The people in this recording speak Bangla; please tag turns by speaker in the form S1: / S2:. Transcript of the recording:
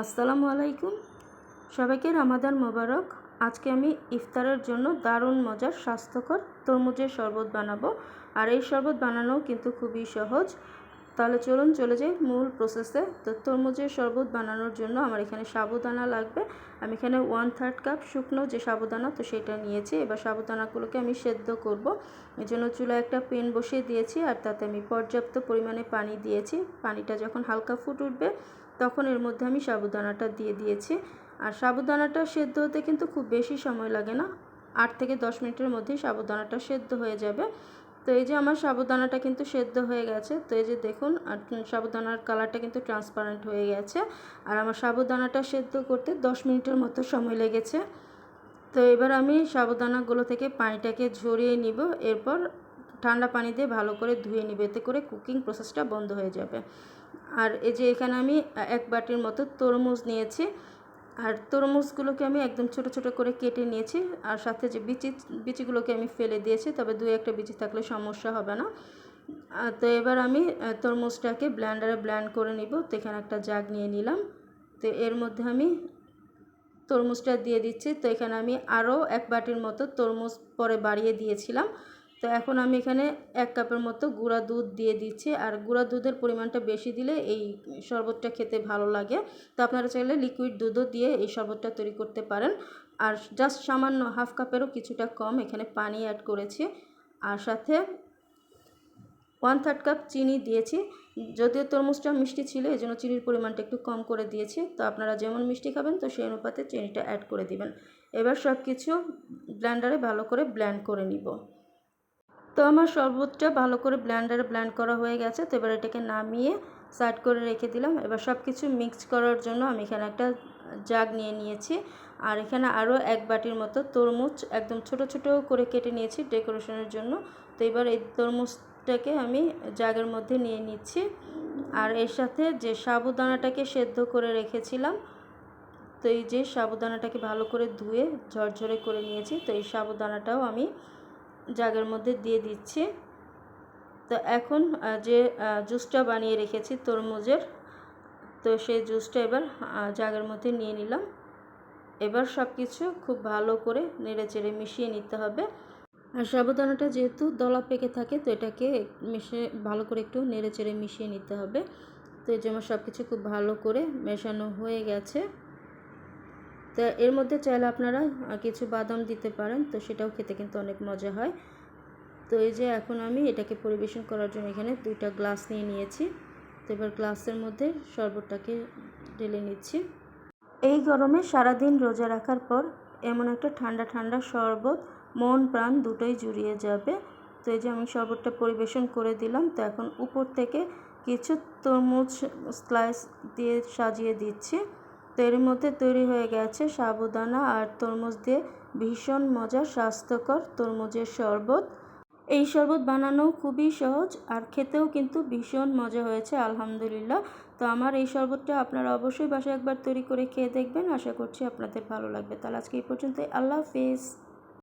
S1: আসসালামু আলাইকুম। সবাইকে রামাদান মোবারক। আজকে আমি ইফতারের জন্য দারুণ মজার, স্বাস্থ্যকর তরমুজের শরবত বানাবো। আর এই শরবত বানানো কিন্তু খুবই সহজ। তাহলে চলুন চলে যাই মূল প্রসেসে তো তরমুজের শরবত বানানোর জন্য আমার এখানে সাবুদানা লাগবে। আমি এখানে ওয়ান থার্ড কাপ শুকনো যে সাবুদানা, তো সেটা নিয়েছি। এবার সাবুদানাগুলোকে আমি সেদ্ধ করব। এই জন্য চুলায় একটা পেন বসিয়ে দিয়েছি। আর তাতে আমি পর্যাপ্ত পরিমাণে পানি দিয়েছি। পানিটা যখন হালকা ফুট উঠবে তখন এর মধ্যে আমি সাবুদানাটা দিয়ে দিয়েছি। আর সাবুদানাটা সেদ্ধ হতে কিন্তু খুব বেশি সময় লাগে না। আট থেকে দশ মিনিটের মধ্যেই সাবুদানাটা সেদ্ধ হয়ে যাবে। তো এই যে আমার সাবুদানাটা কিন্তু সেদ্ধ হয়ে গেছে। তো এই যে দেখুন, আর সাবুদানার কালারটা কিন্তু ট্রান্সপারেন্ট হয়ে গেছে। আর আমার সাবুদানাটা সেদ্ধ করতে দশ মিনিটের মতো সময় লেগেছে। তো এবার আমি সাবুদানাগুলো থেকে পানিটাকে ঝরিয়ে নিব। এরপর ঠান্ডা পানি দিয়ে ভালো করে ধুয়ে নিব। এতে করে কুকিং প্রসেসটা বন্ধ হয়ে যাবে। আর এই যে এখানে আমি এক বাটির মতো তরমুজ নিয়েছি। আর তরমুজগুলোকে আমি একদম ছোট ছোট করে কেটে নিয়েছি। আর সাথে যে বিচি, বিচিগুলোকে আমি ফেলে দিয়েছি, তবে দু একটা বিচি থাকলে সমস্যা হবে না। তো এবার আমি তরমুজটাকে ব্ল্যান্ডারে ব্ল্যান্ড করে নিব। তো এখানে একটা জাগ নিয়ে নিলাম। তো এর মধ্যে আমি তরমুজটা দিয়ে দিচ্ছি। তো এখানে আমি আরও এক বাটির মতো তরমুজ পরে বাড়িয়ে দিয়েছিলাম। তো এখন আমি এখানে এক কাপের মতো গুঁড়া দুধ দিয়ে দিচ্ছি। আর গুঁড়া দুধের পরিমাণটা বেশি দিলে এই শরবতটা খেতে ভালো লাগে। তো আপনারা চাইলে লিকুইড দুধও দিয়ে এই শরবতটা তৈরি করতে পারেন। আর জাস্ট সামান্য হাফ কাপেরও কিছুটা কম এখানে পানি অ্যাড করেছি। আর সাথে ওয়ান থার্ড কাপ চিনি দিয়েছি। যদিও তরমুজটা মিষ্টি ছিল এই জন্য চিনির পরিমাণটা একটু কম করে দিয়েছি। তো আপনারা যেমন মিষ্টি খাবেন, তো সেই অনুপাতে চিনিটা অ্যাড করে দিবেন। এবার সব কিছু ব্ল্যান্ডারে ভালো করে ব্ল্যান্ড করে নিব। তো আমার শরবতটা ভালো করে ব্ল্যান্ডারে ব্ল্যান্ড করা হয়ে গেছে। তো এবার এটাকে নামিয়ে সাইড করে রেখে দিলাম। এবার সব কিছু মিক্স করার জন্য আমি এখানে একটা জাগ নিয়ে নিয়েছি। আর এখানে আরও এক বাটির মতো তরমুজ একদম ছোট ছোট করে কেটে নিয়েছি ডেকোরেশনের জন্য। তো এবার এই তরমুজটাকে আমি জাগের মধ্যে নিয়ে নিচ্ছি। আর এর সাথে যে সাবুদানাটাকে সেদ্ধ করে রেখেছিলাম, তো এই যে সাবুদানাটাকে ভালো করে ধুয়ে ঝরঝরে করে নিয়েছি, তো এই সাবুদানাটাও আমি জাগের মধ্যে দিয়ে দিচ্ছি। তো এখন যে জুসটা বানিয়ে রেখেছি তরমুজের, তো সেই জুসটা এবার জাগের মধ্যে নিয়ে নিলাম। এবার সব কিছু খুব ভালো করে নেড়ে চেড়ে মিশিয়ে নিতে হবে। আর সাবুদানাটা যেহেতু দলা পেকে থাকে, তো এটাকে মিশিয়ে ভালো করে একটু নেড়ে চেড়ে মিশিয়ে নিতে হবে। তো এই জন্য সব কিছু খুব ভালো করে মেশানো হয়ে গেছে। তো এর মধ্যে চাইলে আপনারা কিছু বাদাম দিতে পারেন, তো সেটাও খেতে কিন্তু অনেক মজা হয়। তো এই যে এখন আমি এটাকে পরিবেশন করার জন্য এখানে দুইটা গ্লাস নিয়ে নিয়েছি। তো এবার গ্লাসের মধ্যে শরবতটাকে ঢেলে নিচ্ছি। এই গরমে সারাদিন রোজা রাখার পর এমন একটা ঠান্ডা ঠান্ডা শরবত মন, প্রাণ দুটোই জুড়িয়ে যাবে। তো এই যে আমি শরবতটা পরিবেশন করে দিলাম, তো এখন উপর থেকে কিছু তরমুজ স্লাইস দিয়ে সাজিয়ে দিচ্ছি। তো এর মধ্যে তৈরি হয়ে গেছে সাবুদানা আর তরমুজ দিয়ে ভীষণ মজার স্বাস্থ্যকর তরমুজের শরবত। এই শরবত বানানো খুবই সহজ আর খেতেও কিন্তু ভীষণ মজা হয়েছে, আলহামদুলিল্লাহ। তো আমার এই শরবতটা আপনারা অবশ্যই বাসায় একবার তৈরি করে খেয়ে দেখবেন। আশা করছি আপনাদের ভালো লাগবে। তাহলে আজকে এই পর্যন্ত আল্লাহ হাফিজ।